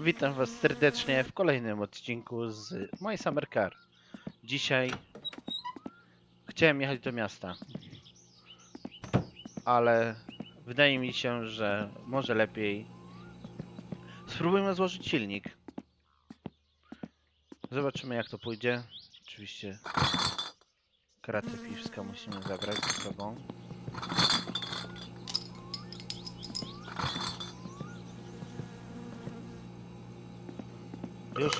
Witam Was serdecznie w kolejnym odcinku z My Summer Car. Dzisiaj chciałem jechać do miasta, ale wydaje mi się, że może lepiej spróbujmy złożyć silnik. Zobaczymy jak to pójdzie. Oczywiście kratę piwska musimy zabrać ze sobą. Już.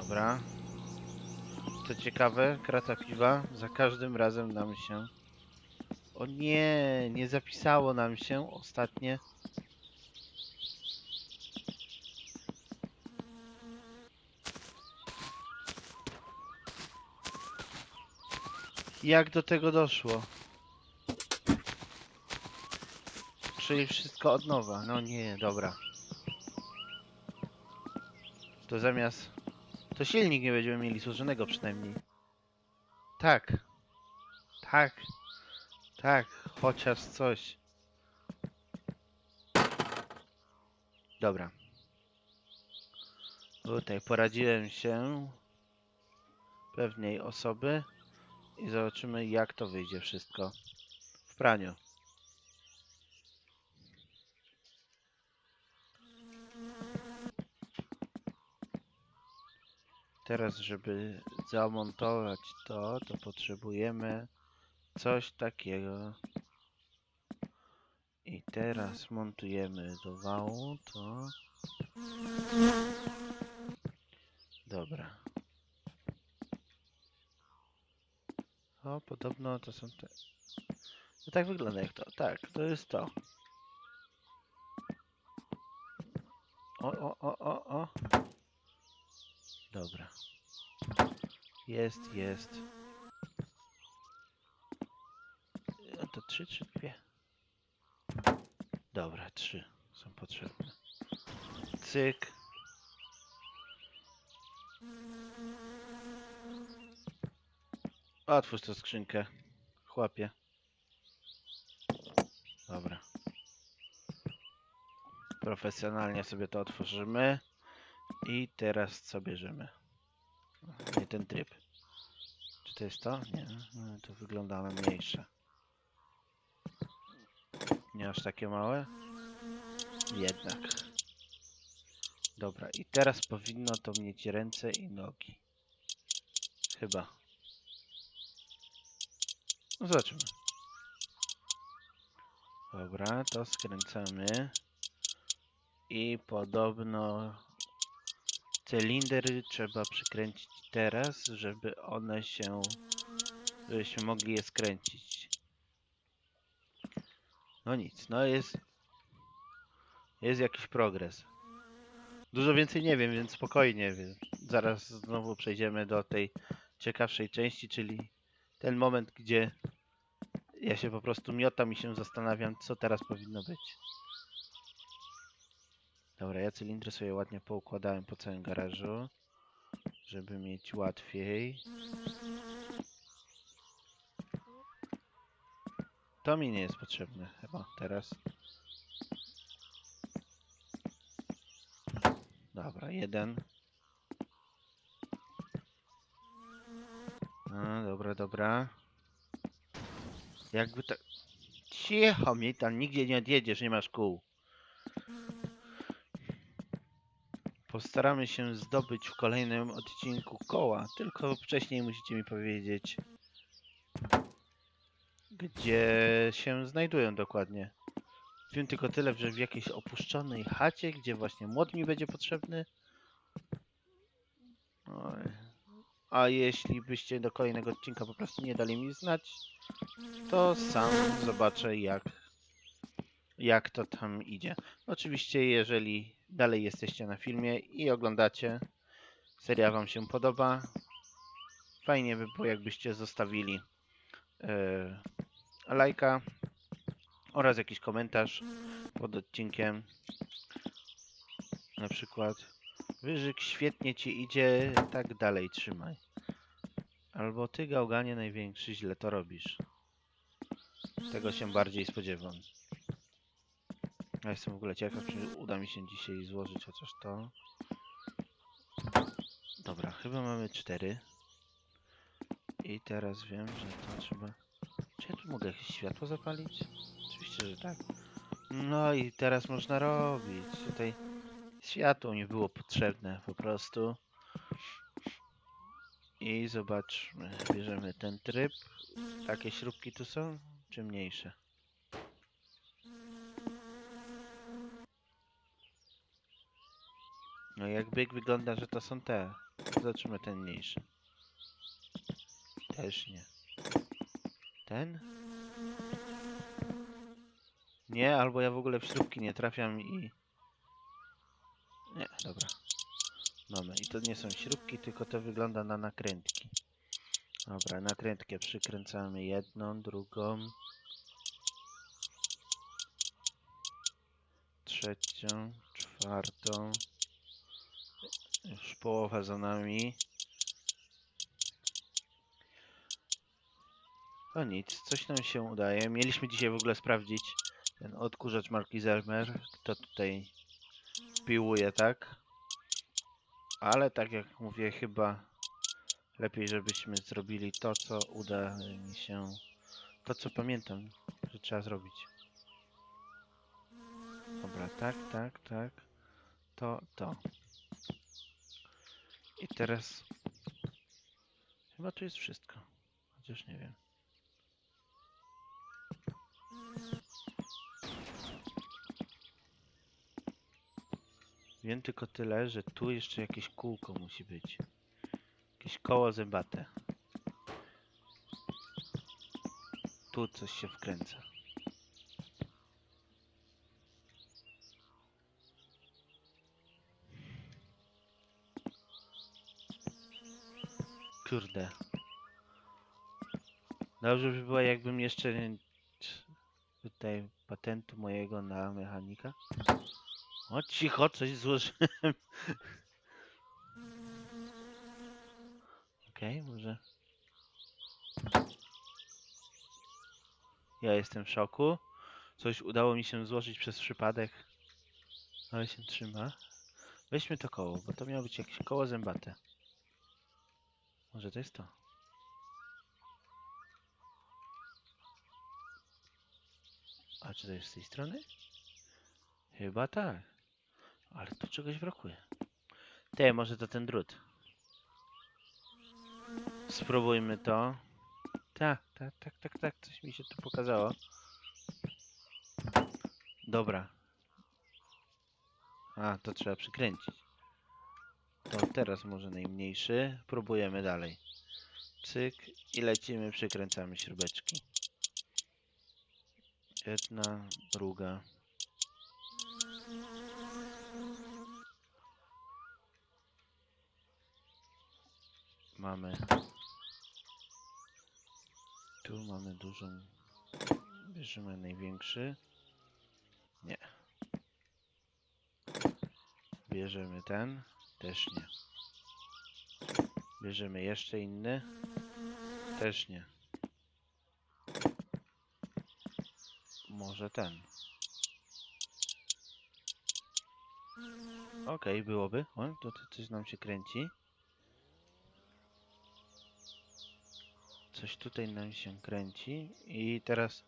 Dobra. Co ciekawe, krata piwa za każdym razem nam się... O nie, nie zapisało nam się ostatnie. Jak do tego doszło? Czyli wszystko od nowa. No nie, dobra. To zamiast... To silnik nie będziemy mieli złożonego przynajmniej. Tak. Tak. Tak, chociaż coś. Dobra. Tutaj poradziłem się pewnej osoby i zobaczymy jak to wyjdzie wszystko w praniu. Teraz, żeby zamontować to, to potrzebujemy coś takiego. I teraz montujemy do wału to. Dobra. O, podobno to są te. No tak wygląda jak to. Tak, to jest to. O, o, o, o, o. Dobra. Jest, jest. To trzy czy dwie? Dobra, trzy są potrzebne. Cyk. Otwórz tę skrzynkę, chłopie. Dobra. Profesjonalnie sobie to otworzymy. I teraz co bierzemy? Nie ten tryb. Czy to jest to? Nie. No, To wygląda na mniejsze. Nie aż takie małe? Jednak. Dobra, i teraz powinno to mieć ręce i nogi. Chyba. No zobaczymy. Dobra, to skręcamy. I podobno cylindry trzeba przykręcić teraz, żeby one się, żebyśmy mogli je skręcić. No nic, no jest, jest jakiś progres. Dużo więcej nie wiem, więc spokojnie, więc zaraz znowu przejdziemy do tej ciekawszej części, czyli ten moment, gdzie ja się po prostu miotam i się zastanawiam, co teraz powinno być. Dobra, ja cylindry sobie ładnie poukładałem po całym garażu, żeby mieć łatwiej. To mi nie jest potrzebne chyba teraz. Dobra, jeden. No, dobra, dobra. Jakby tak... Cicho mi tam, nigdzie nie odjedziesz, nie masz kół. Postaramy się zdobyć w kolejnym odcinku koła, tylko wcześniej musicie mi powiedzieć, gdzie się znajdują dokładnie. Wiem tylko tyle, że w jakiejś opuszczonej chacie, gdzie właśnie młot mi będzie potrzebny. Oj. A jeśli byście do kolejnego odcinka po prostu nie dali mi znać, to sam zobaczę jak, jak to tam idzie. Oczywiście jeżeli dalej jesteście na filmie i oglądacie, seria wam się podoba, fajnie by było jakbyście zostawili e, lajka oraz jakiś komentarz pod odcinkiem. Na przykład Wyżyk świetnie ci idzie, tak dalej trzymaj. Albo ty gałganie największy źle to robisz. Tego się bardziej spodziewam. Ja jestem w ogóle ciekaw, czy uda mi się dzisiaj złożyć chociaż to. Dobra, chyba mamy cztery. I teraz wiem, że to trzeba... Czy ja tu mogę jakieś światło zapalić? Oczywiście, że tak. No i teraz można robić. Tutaj światło mi było potrzebne po prostu. I zobaczmy, bierzemy ten tryb. Takie śrubki tu są, czy mniejsze? No jak byk wygląda, że to są te. Zobaczymy ten mniejszy. Też nie. Ten? Nie, albo ja w ogóle w śrubki nie trafiam i... Nie, dobra. Mamy. I to nie są śrubki, tylko to wygląda na nakrętki. Dobra, nakrętkę przykręcamy jedną, drugą. Trzecią, czwartą. Już połowa za nami. No nic, coś nam się udaje. Mieliśmy dzisiaj w ogóle sprawdzić ten odkurzacz marki Zelmer, kto tutaj piłuje, tak? Ale tak jak mówię, chyba lepiej, żebyśmy zrobili to, co uda mi się, to co pamiętam, że trzeba zrobić. Dobra, tak, tak, tak. To, to. I teraz chyba tu jest wszystko. Chociaż nie wiem. Wiem tylko tyle, że tu jeszcze jakieś kółko musi być. Jakieś koło zębate. Tu coś się wkręca. Kurde. Dobrze by było, jakbym jeszcze tutaj patentu mojego na mechanika. O cicho, coś złożyłem. Okej, może. Ja jestem w szoku. Coś udało mi się złożyć przez przypadek. Ale się trzyma. Weźmy to koło, bo to miało być jakieś koło zębate. Może to jest to. A czy to jest z tej strony? Chyba tak. Ale tu czegoś brakuje. Te, może to ten drut. Spróbujmy to. Tak, tak, tak, tak, tak. Coś mi się tu pokazało. Dobra. A, to trzeba przykręcić. To teraz może najmniejszy. Próbujemy dalej. Cyk i lecimy, przykręcamy śrubeczki. Jedna, druga. Mamy. Tu mamy dużą. Bierzemy największy. Nie. Bierzemy ten. Też nie. Bierzemy jeszcze inny. Też nie. Może ten. Okej, byłoby. O, to, to coś nam się kręci. Coś tutaj nam się kręci. I teraz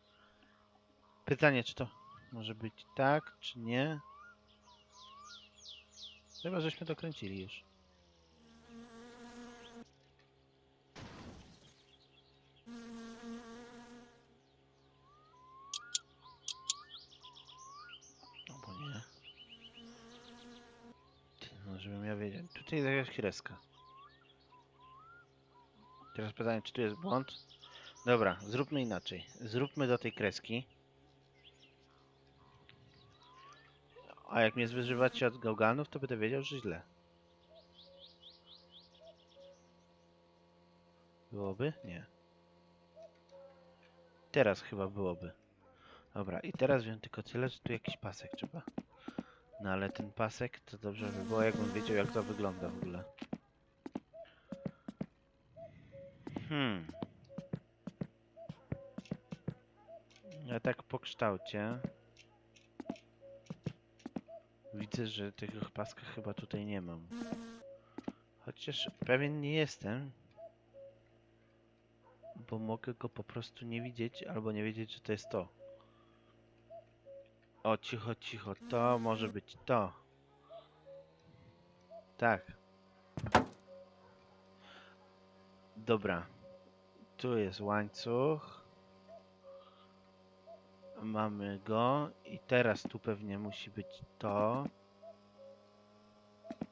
pytanie, czy to może być tak, czy nie? Chyba, żeśmy to kręcili już. No bo nie. No, żebym ja wiedział. Tutaj jest jakaś kreska. Teraz pytanie, czy tu jest błąd? Dobra, zróbmy inaczej. Zróbmy do tej kreski. A jak mnie zwyżywacie od gałganów, to będę wiedział, że źle. Byłoby? Nie. Teraz chyba byłoby. Dobra, i teraz wiem tylko tyle, że tu jakiś pasek trzeba. No ale ten pasek to dobrze by było, jakbym wiedział, jak to wygląda w ogóle. Hmm. Ja tak po kształcie. Widzę, że tego paska chyba tutaj nie mam. Chociaż pewien nie jestem. Bo mogę go po prostu nie widzieć, albo nie wiedzieć, że to jest to. O, cicho, cicho. To może być to. Tak. Dobra. Tu jest łańcuch. Mamy go. I teraz tu pewnie musi być to.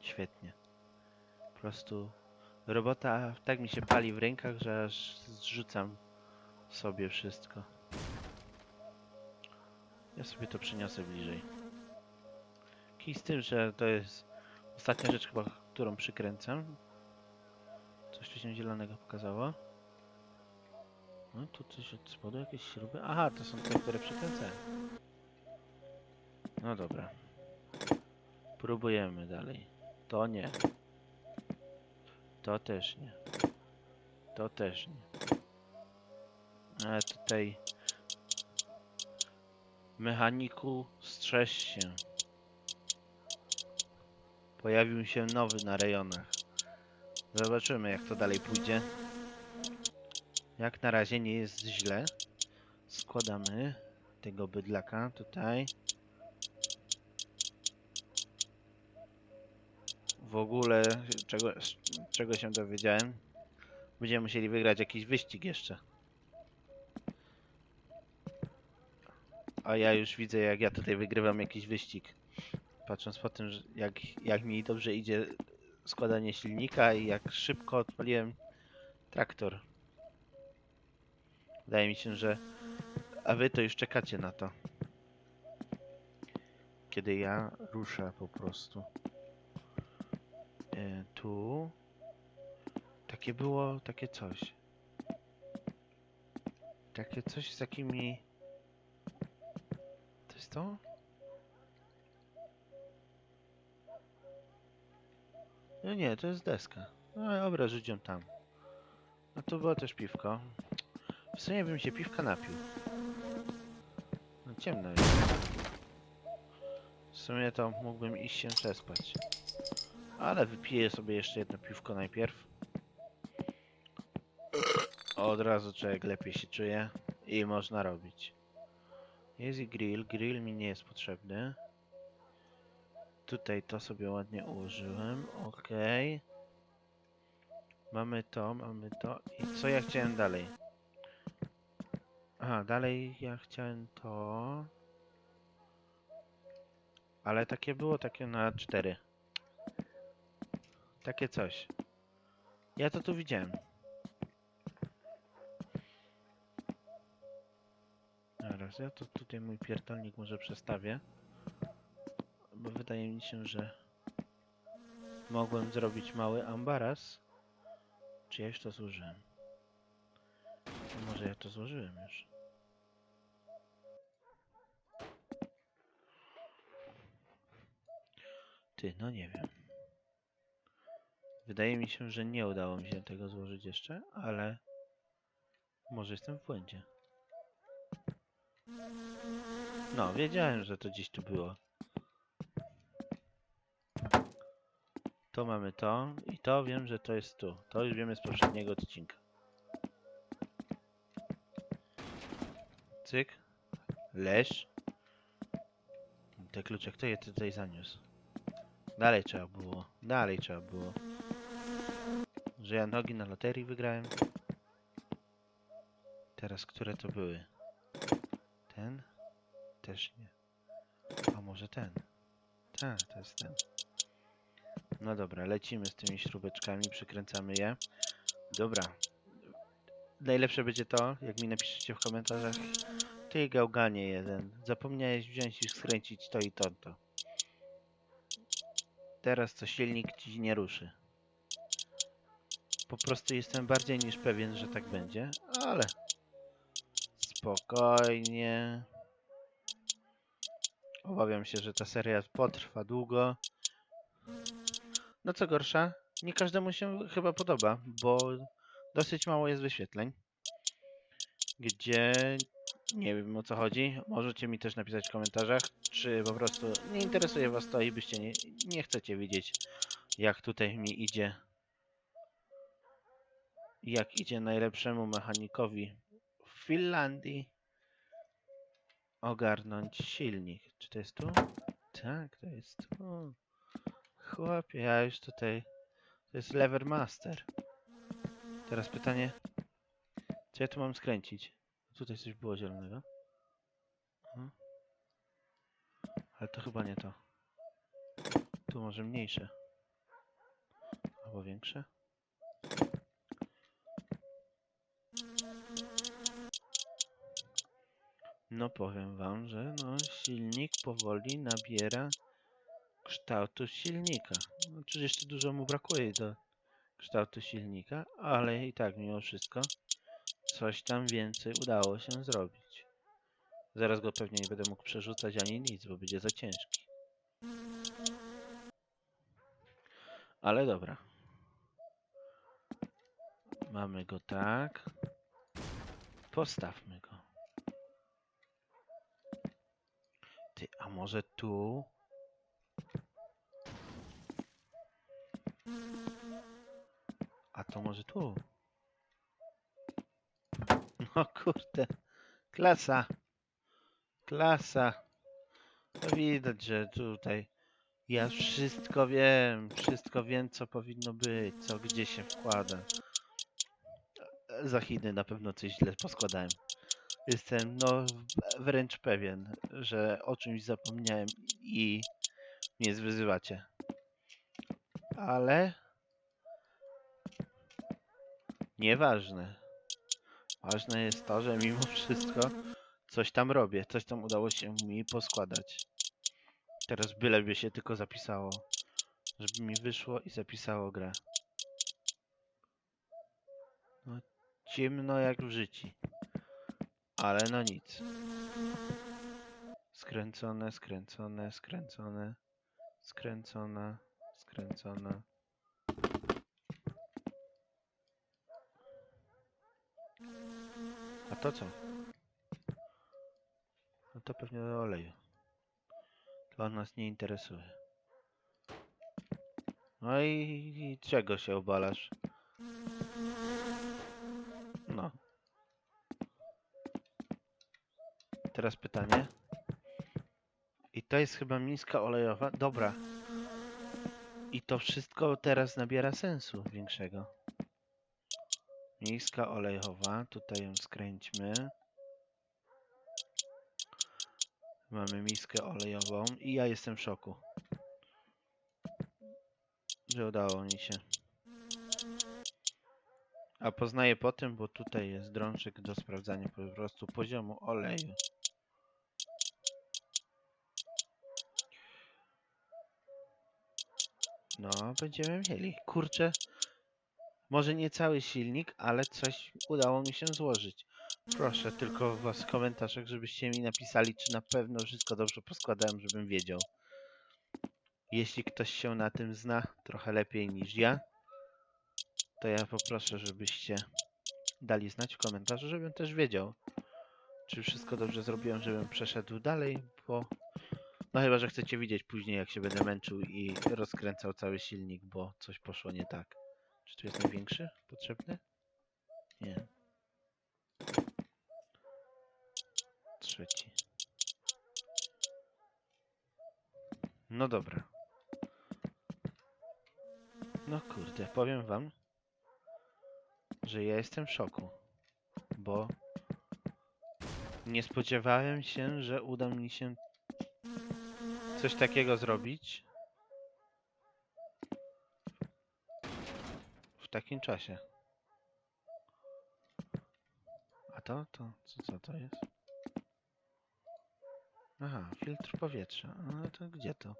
Świetnie. Po prostu robota tak mi się pali w rękach, że aż zrzucam sobie wszystko. Ja sobie to przyniosę bliżej. Kij z tym, że to jest ostatnia rzecz chyba, którą przykręcam. Coś tu się zielonego pokazało. Tu coś od spodu, jakieś śruby. Aha, to są te, które przykręcałem. No dobra. Próbujemy dalej. To nie. To też nie. To też nie. Ale tutaj... Mechaniku, strzeż się. Pojawił się nowy na rejonach. Zobaczymy jak to dalej pójdzie. Jak na razie nie jest źle. Składamy tego bydlaka tutaj. W ogóle, czego, czego się dowiedziałem, będziemy musieli wygrać jakiś wyścig jeszcze. A ja już widzę, jak ja tutaj wygrywam jakiś wyścig. Patrząc po tym, jak, jak mi dobrze idzie składanie silnika i jak szybko odpaliłem traktor. Wydaje mi się, że. A wy to już czekacie na to. Kiedy ja ruszę po prostu. E, tu. Takie było, takie coś. Takie coś z takimi. To jest to? No nie, to jest deska. No dobra, rzuć ją tam. No to było też piwko. W sumie bym się piwka napił. No ciemno jest. W sumie to mógłbym iść się przespać. Ale wypiję sobie jeszcze jedno piwko najpierw. Od razu człowiek lepiej się czuje i można robić. Jest i grill. Grill mi nie jest potrzebny. Tutaj to sobie ładnie ułożyłem. Ok. Mamy to, mamy to. I co ja chciałem dalej? Aha, dalej ja chciałem to. Ale takie było takie na cztery. Takie coś. Ja to tu widziałem. Zaraz, ja to tutaj mój pierdolnik może przestawię. Bo wydaje mi się, że mogłem zrobić mały ambaras. Czy ja już to złożyłem? A Może ja to złożyłem już. Ty, no nie wiem. Wydaje mi się, że nie udało mi się tego złożyć jeszcze, ale może jestem w błędzie. No, wiedziałem, że to gdzieś tu było. To mamy to i to wiem, że to jest tu. To już wiemy z poprzedniego odcinka. Cyk. Leż. Te klucze, kto je tutaj zaniósł? Dalej trzeba było. Dalej trzeba było. Że ja nogi na loterii wygrałem. Teraz które to były? Ten? Też nie. A może ten? Tak, to jest ten. No dobra, lecimy z tymi śrubeczkami, przykręcamy je. Dobra. Najlepsze będzie to, jak mi napiszecie w komentarzach. Ty gałganie jeden, zapomniałeś wziąć i skręcić to i to, to. Teraz to silnik ci nie ruszy. Po prostu jestem bardziej niż pewien, że tak będzie, ale spokojnie. Obawiam się, że ta seria potrwa długo. No co gorsza, nie każdemu się chyba podoba, bo dosyć mało jest wyświetleń. Gdzie nie wiem o co chodzi. Możecie mi też napisać w komentarzach, czy po prostu nie interesuje was to i byście nie, nie chcecie wiedzieć, jak tutaj mi idzie, jak idzie najlepszemu mechanikowi w Finlandii ogarnąć silnik. Czy to jest tu? Tak, to jest tu. Chłopie, ja już tutaj... To jest lever master. Teraz pytanie, co ja tu mam skręcić? Tutaj coś było zielonego. Mhm. Ale to chyba nie to. Tu może mniejsze. Albo większe. No powiem wam, że no silnik powoli nabiera kształtu silnika. Znaczy jeszcze dużo mu brakuje do kształtu silnika, ale i tak mimo wszystko coś tam więcej udało się zrobić. Zaraz go pewnie nie będę mógł przerzucać ani nic, bo będzie za ciężki. Ale dobra. Mamy go tak. Postawmy go. Ty, a może tu? A to może tu? No kurde. Klasa. Klasa. To widać, że tutaj ja wszystko wiem, wszystko wiem, co powinno być, co gdzie się wkłada. Za Chiny na pewno coś źle poskładałem. Jestem no wręcz pewien, że o czymś zapomniałem i mnie zwyzywacie. Ale nieważne. Ważne jest to, że mimo wszystko coś tam robię, coś tam udało się mi poskładać. Teraz byleby się tylko zapisało, żeby mi wyszło i zapisało grę. No, ciemno jak w życiu. Ale no nic. Skręcone, skręcone, skręcone, skręcona, skręcona. To co? No to pewnie do oleju. To nas nie interesuje. No i, i czego się obalasz? No. Teraz pytanie. I to jest chyba miska olejowa. Dobra. I to wszystko teraz nabiera sensu większego. Miska olejowa. Tutaj ją skręćmy. Mamy miskę olejową i ja jestem w szoku. Że udało mi się. A poznaję po tym, bo tutaj jest drążek do sprawdzania po prostu poziomu oleju. No, będziemy mieli. Kurczę, może nie cały silnik, ale coś udało mi się złożyć. Proszę tylko was w komentarzach, żebyście mi napisali, czy na pewno wszystko dobrze poskładałem, żebym wiedział. Jeśli ktoś się na tym zna trochę lepiej niż ja, to ja poproszę, żebyście dali znać w komentarzu, żebym też wiedział, czy wszystko dobrze zrobiłem, żebym przeszedł dalej, bo no chyba, że chcecie widzieć później, jak się będę męczył i rozkręcał cały silnik, bo coś poszło nie tak. Czy tu jest największy potrzebny? Nie. Trzeci. No dobra. No kurde, powiem wam, że ja jestem w szoku, bo nie spodziewałem się, że uda mi się coś takiego zrobić takim czasie. A to, to, co, co to jest? Aha, filtr powietrza. A to gdzie to?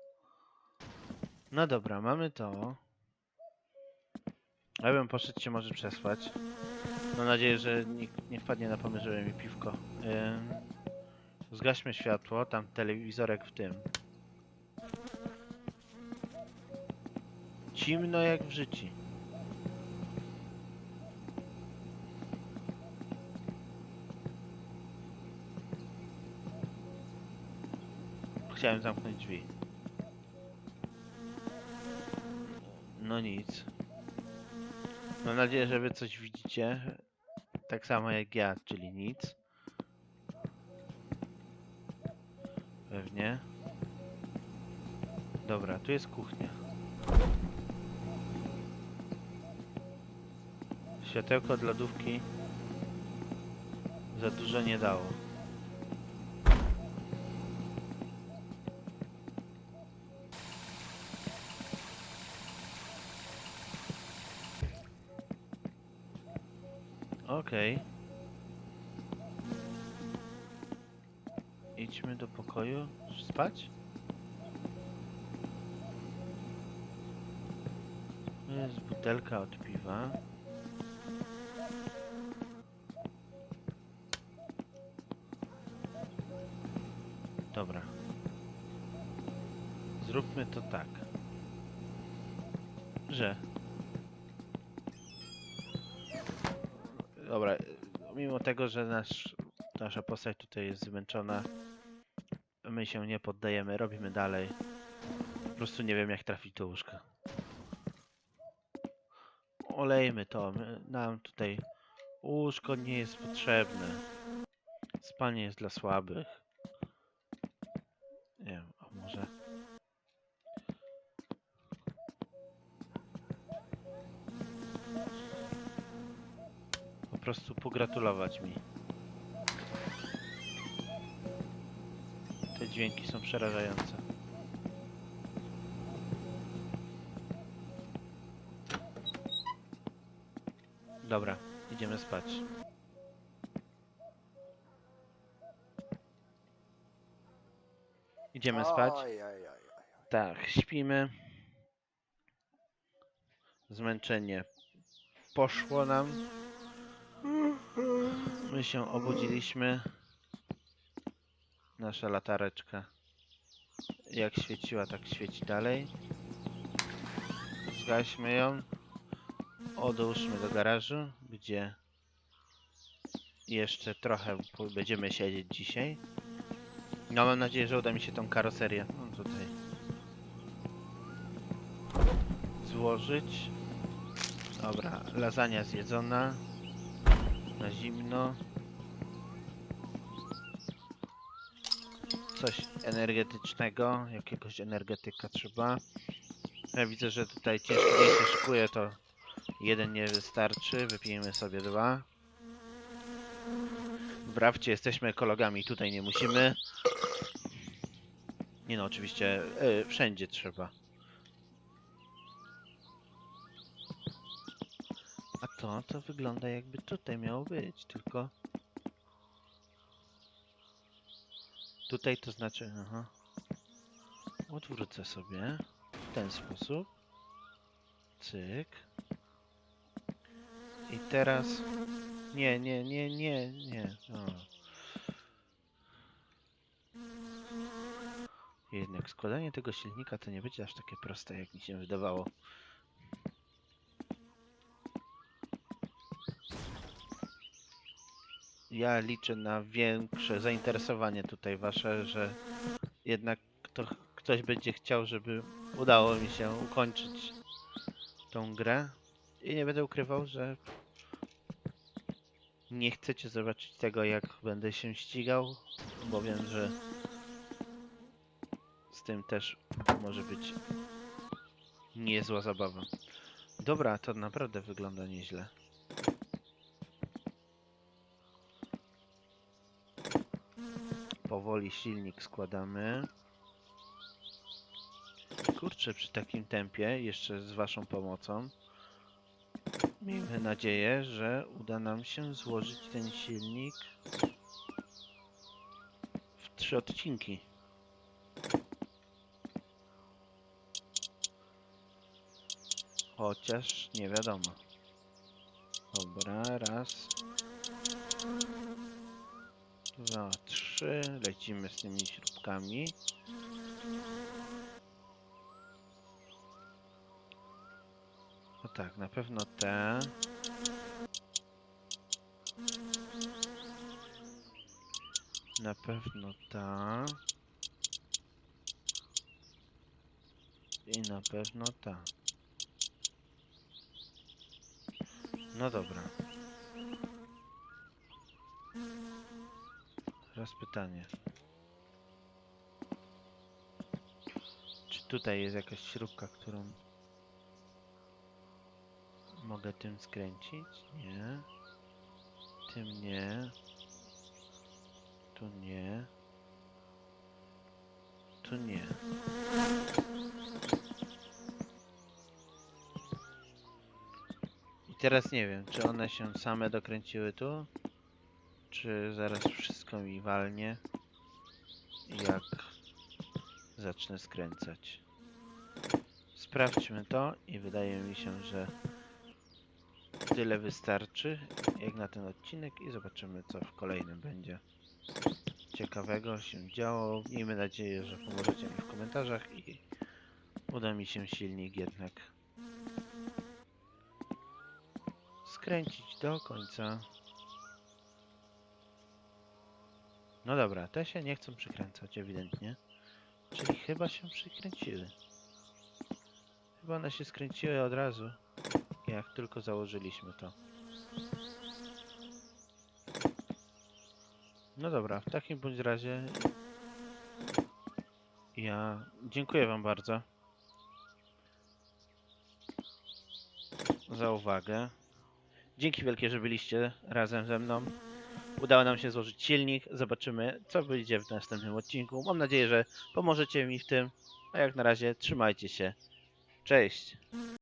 No dobra, mamy to. Ja bym poszedł się może przesłać. Mam nadzieję, że nikt nie wpadnie na pomysł, żeby mi piwko. Ym, zgaśmy światło, tam telewizorek w tym. Cimno jak w życiu. Chciałem zamknąć drzwi. No nic. Mam nadzieję, że wy coś widzicie. Tak samo jak ja, czyli nic. Pewnie. Dobra, tu jest kuchnia. Światełko od lodówki za dużo nie dało. Okej. Idźmy do pokoju. Spać? Jest butelka od piwa. Dobra. Zróbmy to tak. Że. Dobra, mimo tego, że nasz, nasza postać tutaj jest zmęczona, my się nie poddajemy, robimy dalej. Po prostu nie wiem jak trafić do łóżka. Olejmy to, my, nam tutaj łóżko nie jest potrzebne. Spanie jest dla słabych. Nie wiem, a może... Po prostu pogratulować mi. Te dźwięki są przerażające. Dobra, idziemy spać. Idziemy spać. Oj, oj, oj, oj. Tak, śpimy. Zmęczenie poszło nam. My się obudziliśmy. Nasza latareczka jak świeciła, tak świeci dalej. Zgaśmy ją. Odłóżmy do garażu, gdzie jeszcze trochę będziemy siedzieć dzisiaj. No mam nadzieję, że uda mi się tą karoserię no, tutaj złożyć. Dobra, lasagna zjedzona. Na zimno. Coś energetycznego, jakiegoś energetyka trzeba. Ja widzę, że tutaj dzień się szykuje, to jeden nie wystarczy, wypijemy sobie dwa. Wprawdzie jesteśmy ekologami, tutaj nie musimy. Nie no, oczywiście, e, wszędzie trzeba. To, to wygląda jakby tutaj miało być, tylko... Tutaj to znaczy, aha. Odwrócę sobie w ten sposób. Cyk. I teraz... Nie, nie, nie, nie, nie. O. Jednak składanie tego silnika to nie będzie aż takie proste, jak mi się wydawało. Ja liczę na większe zainteresowanie tutaj wasze, że jednak kto, ktoś będzie chciał, żeby udało mi się ukończyć tą grę. I nie będę ukrywał, że nie chcecie zobaczyć tego, jak będę się ścigał, bo wiem, że z tym też może być niezła zabawa. Dobra, to naprawdę wygląda nieźle. Powoli silnik składamy. Kurczę, przy takim tempie, jeszcze z waszą pomocą, miejmy nadzieję, że uda nam się złożyć ten silnik w trzy odcinki. Chociaż nie wiadomo. Dobra, raz. Dwa, trzy. Lecimy z tymi śrubkami. No tak, na pewno te. Na pewno ta. I na pewno ta. No dobra. Teraz pytanie. Czy tutaj jest jakaś śrubka, którą mogę tym skręcić? Nie. Tym nie. Tu nie. Tu nie. I teraz nie wiem, czy one się same dokręciły tu, czy zaraz wszystko mi walnie, jak zacznę skręcać. Sprawdźmy to i wydaje mi się, że tyle wystarczy jak na ten odcinek i zobaczymy co w kolejnym będzie ciekawego się działo. Miejmy nadzieję, że pomożecie mi w komentarzach i uda mi się silnik jednak skręcić do końca. No dobra, te się nie chcą przykręcać ewidentnie. Czyli chyba się przykręciły. Chyba one się skręciły od razu, jak tylko założyliśmy to. No dobra, w takim bądź razie ja dziękuję Wam bardzo za uwagę. Dzięki wielkie, że byliście razem ze mną. Udało nam się złożyć silnik. Zobaczymy, co wyjdzie w następnym odcinku. Mam nadzieję, że pomożecie mi w tym. A jak na razie, trzymajcie się. Cześć!